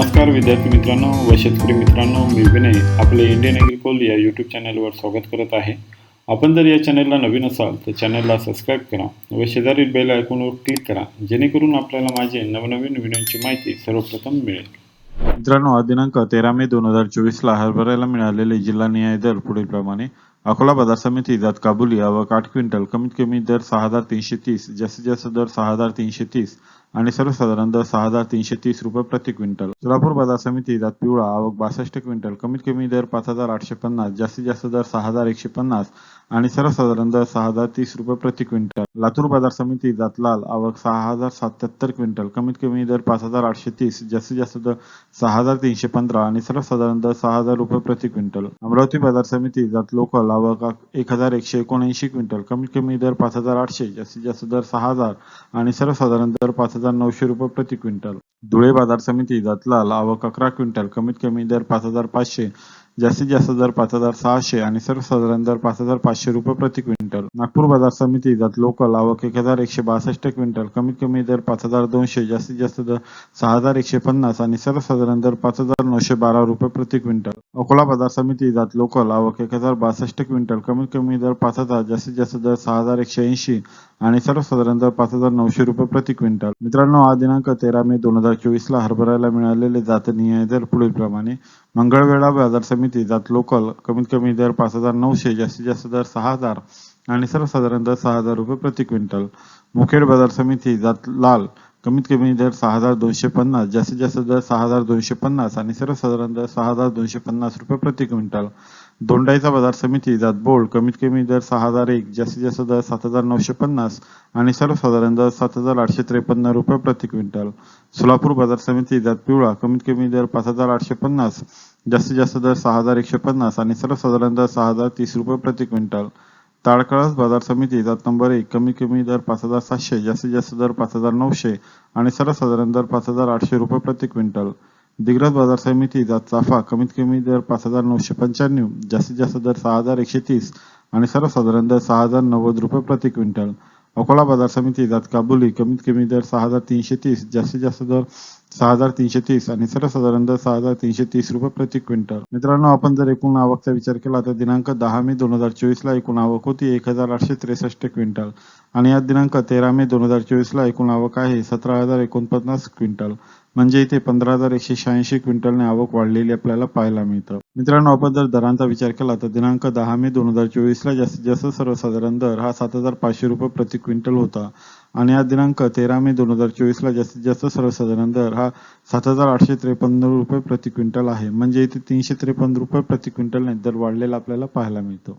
नमस्कार विद्यार्थी मित्रांनो व शेतकरी मित्रांनो मी विनय आपले इंडियन ॲग्रिकोल या यूट्यूब चॅनलवर स्वागत करत आहे. आपण जर या चॅनलला नवीन असाल तर चॅनलला सबस्क्राईब करा व शेजारील बेल आयकॉनवर क्लिक करा जेणेकरून आपल्याला माझे नवनवीन व्हिडिओची माहिती सर्वप्रथम मिळेल. मित्रांनो हा दिनांक तेरा मे दोन हजार चोवीसला हरभऱ्याला मिळालेले जिल्हा न्याय दर पुढील प्रमाणे अकोला बाजार समिती जात काबुली व आठ क्विंटल कमीत कमी दर सहा हजार तीनशे तीस जास्तीत जास्त दर सहा हजार तीनशे तीस आणि सर्वसाधारण दर सहा हजार तीनशे तीस रुपये प्रति क्विंटल. सोलापूर बाजार समिती जात पिवळा आवक बासष्ट क्विंटल कमीत कमी दर पाच हजार आठशे पन्नास जास्तीत जास्त दर सहा हजार एकशे पन्नास आणि सर्वसाधारण दर सहा हजार तीस रुपये प्रति क्विंटल. लातूर बाजार समिती जात लाल आवक सहा हजार सत्याहत्तर क्विंटल कमीत कमी दर पाच हजार आठशे तीस जास्तीत जास्त दर सहा हजार तीनशे पंधरा आणि सर्वसाधारण दर सहा हजार रुपये प्रति क्विंटल. अमरावती बाजार समिती जात लोकल आवक एक हजार एकशे एकोणऐंशी क्विंटल. कमीत कमी दर पाच हजार आठशे जास्तीत जास्त दर सहा हजार आणि सर्वसाधारण दर पाच हजार नऊशे रुपये प्रति क्विंटल. धुळे बाजार समिती जातलाल आवक अकरा क्विंटल कमीत कमी दर पाच हजार पाचशे जास्तीत जास्त दर पाच हजार सहाशे आणि सर्वसाधारण दर पाच हजार पाचशे रुपये प्रति क्विंटल. नागपूर बाजार समिती जात लोकल आवक एक हजार एकशे बासष्ट क्विंटल. कमीत कमी दर पाच हजार दोनशे जास्तीत जास्त दर सहा हजार एकशे पन्नास आणि सर्वसाधारण दर पाच हजार नऊशे बारा रुपये प्रति क्विंटल. अकोला बाजार समिती जात लोकल आवक एक हजार बासष्ट क्विंटल. कमीत कमी दर पाच हजार जास्तीत जास्त दर सहा हजार एकशे ऐंशी आणि सर्वसाधारण दर पाच हजार नऊशे रुपये प्रति क्विंटल. मित्रांनो आज दिनांक तेरा मे दोन हजार चोवीस ला हरभऱ्याला मिळालेले जातनीय दर पुढील प्रमाणे मंगळवेढा बाजार समिती जात लोकल कमीत कमी दर पाच हजार नऊशे जास्तीत जास्त दर सहा हजार आणि सर्वसाधारण दर सहा हजार रुपये प्रति क्विंटल. मुखेड बाजार समिती जात लाल. कमीत कमी दर सहा हजार दोनशे पन्नास. जास्तीत जास्त दर सहा हजार दोनशे पन्नास आणि सर्वसाधारण दर सहा हजार दोनशे पन्नास रुपये प्रति क्विंटल. दोंडाईचा बाजार समिती जात बोर्ड कमीत कमी दर सहा हजार एक. जास्तीत जास्त दर सात हजार नऊशे पन्नास आणि सर्वसाधारण दर सात हजार आठशे त्रेपन्न रुपये प्रति क्विंटल. सोलापूर बाजार समिती जात पिवळा. कमीत कमी दर पाच हजार आठशे पन्नास. जास्तीत जास्त दर सहा हजार एकशे पन्नास आणि सर्वसाधारण दर सहा हजार तीस रुपये प्रति क्विंटल. ताळकळस बाजार समिती जात नंबर एक कमी कमी दर पाच हजार सातशे जास्तीत जास्त दर पाच हजार नऊशे आणि सर्वसाधारण दर पाच हजार आठशे रुपये प्रति क्विंटल. दिग्रस बाजार समिती जात चाफा कमीत कमी दर पाच हजार नऊशे पंच्याण्णव जास्तीत जास्त दर सहा हजार एकशे तीस आणि सर्वसाधारण दर सहा हजार नव्वद रुपये प्रति क्विंटल. अकोला बाजार समिती जात काबुली कमीत कमी दर सहा हजार तीनशे तीस जास्तीत जास्त दर सहा हजार तीनशे तीस आणि सर्वसाधारण दर सहा हजार तीनशे तीस रुपये प्रति क्विंटल. मित्रांनो आपण जर एकूण आवकचा विचार केला तर दिनांक दहा मे दोन हजार चोवीस ला एकूण आवक होती एक हजार आठशे त्रेसष्ट क्विंटल आणि या दिनांक तेरा मे दोन हजार चोवीस ला एकूण आवक आहे सतरा हजार एकोणपन्नास क्विंटल. म्हणजे इथे पंधरा हजार एकशे शहाऐंशी क्विंटलने आवक वाढलेली आपल्याला पाहायला मिळतं. मित्रांनो आपण जर दरांचा विचार केला तर दिनांक दहा मे दोन हजार चोवीस ला जास्तीत जास्त सर्वसाधारण दर हा सात हजार पाचशे रुपये प्रति क्विंटल होता. आणि हा दिनांक तेरा मे दोन हजार चोवीस ला जास्तीत जास्त सर्वसाधारण दर हा सात हजार आठशे त्रेपन्न रुपये प्रति क्विंटल आहे. म्हणजे इथे तीनशे त्रेपन्न रुपये प्रति क्विंटलने दर वाढलेला आपल्याला पाहायला मिळतो.